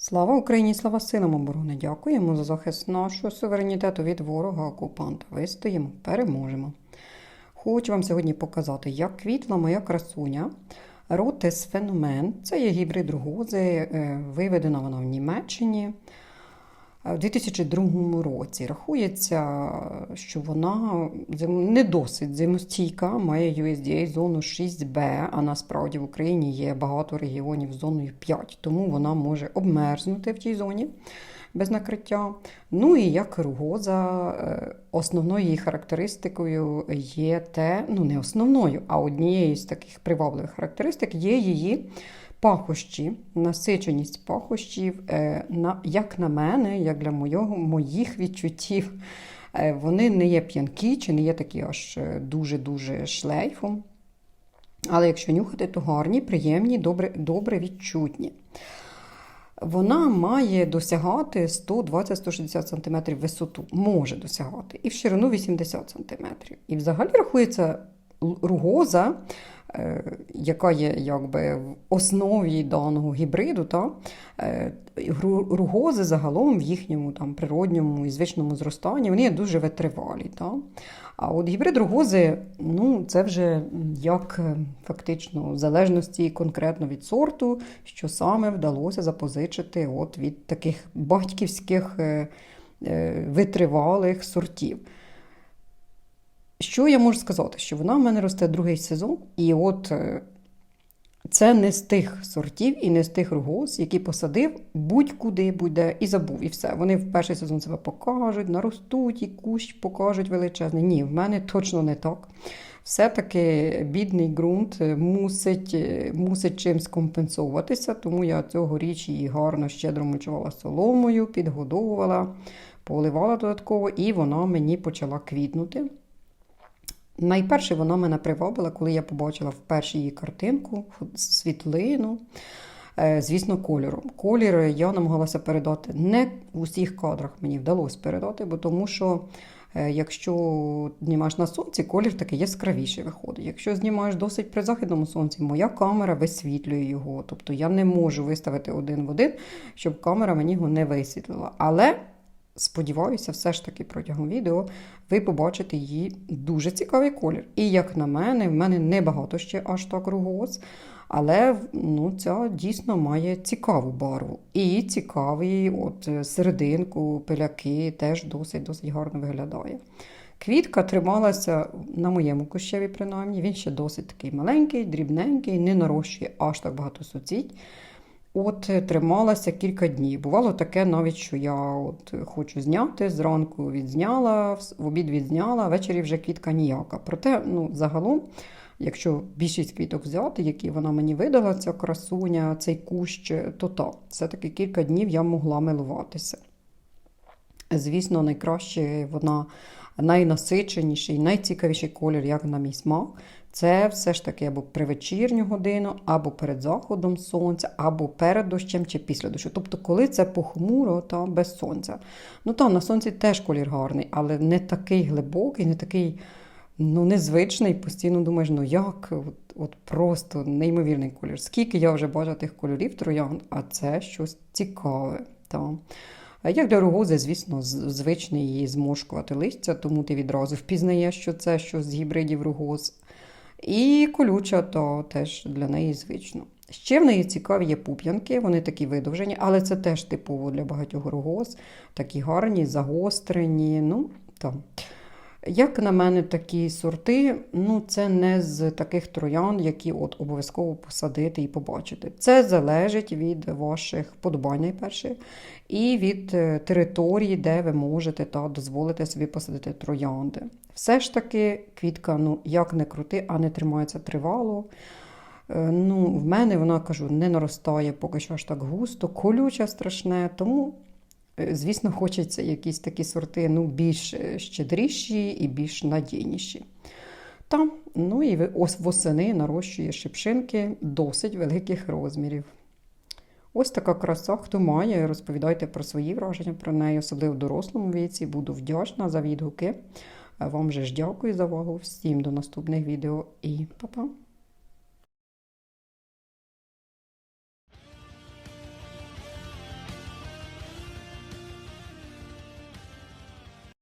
Слава Україні, слава силам оборони! Дякуємо за захист нашого суверенітету від ворога окупанта. Вистоїмо, переможемо. Хочу вам сьогодні показати, як квітла моя красуня. Ротес феномен. Це є гібрид рогози, е, виведена вона в Німеччині. У 2002 році рахується, що вона не досить зимостійка, має USDA зону 6B, а насправді в Україні є багато регіонів зоною 5, тому вона може обмерзнути в тій зоні без накриття. Ну і як ругоза, е, основною її характеристикою є те, ну не основною, а однією з таких привабливих характеристик є її пахощі, насиченість пахощів, е, як на мене, як для моїх відчуттів, е, вони не є п'янкі чи не є такі аж е, дуже-дуже шлейфом. Але якщо нюхати, то гарні, приємні, добре, добре відчутні. Вона має досягати 120-160 см висоту, може досягати, і в ширину 80 см. І взагалі рахується ругоза, е, яка є якби в основі даного гібриду, та, е, ругози загалом в їхньому там, природньому і звичному зростанні вони є дуже витривалі. Та. А от гібрид ругози, ну, це вже як е, фактично в залежності конкретно від сорту, що саме вдалося запозичити от від таких батьківських витривалих сортів. Що я можу сказати? Що вона в мене росте другий сезон, і от е, це не з тих сортів і не з тих ругоз, які посадив будь-куди буде і забув, і все. Вони в перший сезон себе покажуть, наростуть і кущ покажуть величезний. Ні, в мене точно не так. Все-таки бідний ґрунт мусить, е, мусить чимсь компенсовуватися, тому я цьогоріч її гарно щедро мочувала соломою, підгодовувала, поливала додатково, і вона мені почала квітнути. Найперше вона мене привабила, коли я побачила вперше її картинку, світлину, е, звісно, кольором. Колір я намагалася передати не в усіх кадрах мені вдалося передати, бо тому що е, якщо знімаєш на сонці, колір такий яскравіший виходить. Якщо знімаєш досить при західному сонці, моя камера висвітлює його. Тобто я не можу виставити один в один, щоб камера мені його не висвітлила. Але сподіваюся, все ж таки протягом відео ви побачите її дуже цікавий колір. І як на мене, в мене небагато ще аж так ругоз, але ну, ця дійсно має цікаву барву. І цікавий от е, серединку, пиляки теж досить досить гарно виглядає. Квітка трималася на моєму кущеві, принаймні. Він ще досить такий маленький, дрібненький, не нарощує аж так багато суціть. От е, трималася кілька днів. Бувало таке навіть, що я от хочу зняти, зранку відзняла, в обід відзняла, ввечері вже квітка ніяка. Проте, ну, загалом, якщо більшість квіток взяти, які вона мені видала, ця красуня, цей кущ, то так, все-таки кілька днів я могла милуватися. Звісно, найкраще вона найнасиченіший, найцікавіший колір, як на мій смак. Це все ж таки або при вечірню годину, або перед заходом сонця, або перед дощем чи після дощу. Тобто, коли це похмуро та без сонця. Ну там на сонці теж колір гарний, але не такий глибокий, не такий ну, незвичний. Постійно думаєш, ну як? От, от просто неймовірний колір. Скільки я вже бачила тих кольорів троянд, а це щось цікаве. Та. Як для рогози, звісно, звичний її зморшкувати листя, тому ти відразу впізнаєш, що це щось з гібридів рогоз. І колюча, то теж для неї звично. Ще в неї цікаві є пуп'янки, вони такі видовжені, але це теж типово для багатьох рогоз, такі гарні, загострені. Ну, там. Як на мене, такі сорти, ну це не з таких троян, які от обов'язково посадити і побачити. Це залежить від ваших подобань найперше, і від е, території, де ви можете та дозволити собі посадити троянди. Все ж таки, квітка, ну як не крути, а не тримається тривало. Е, Ну, в мене вона кажу, не наростає поки що аж так густо, колюче страшне, тому. Е, Звісно, хочеться якісь такі сорти ну, більш е, щедріші і більш надійніші. Та, ну і восени нарощує шипшинки досить великих розмірів. Ось така краса, хто має, розповідайте про свої враження про неї, особливо в дорослому віці. Буду вдячна за відгуки. Вам же ж дякую за увагу. Всім до наступних відео і па-па!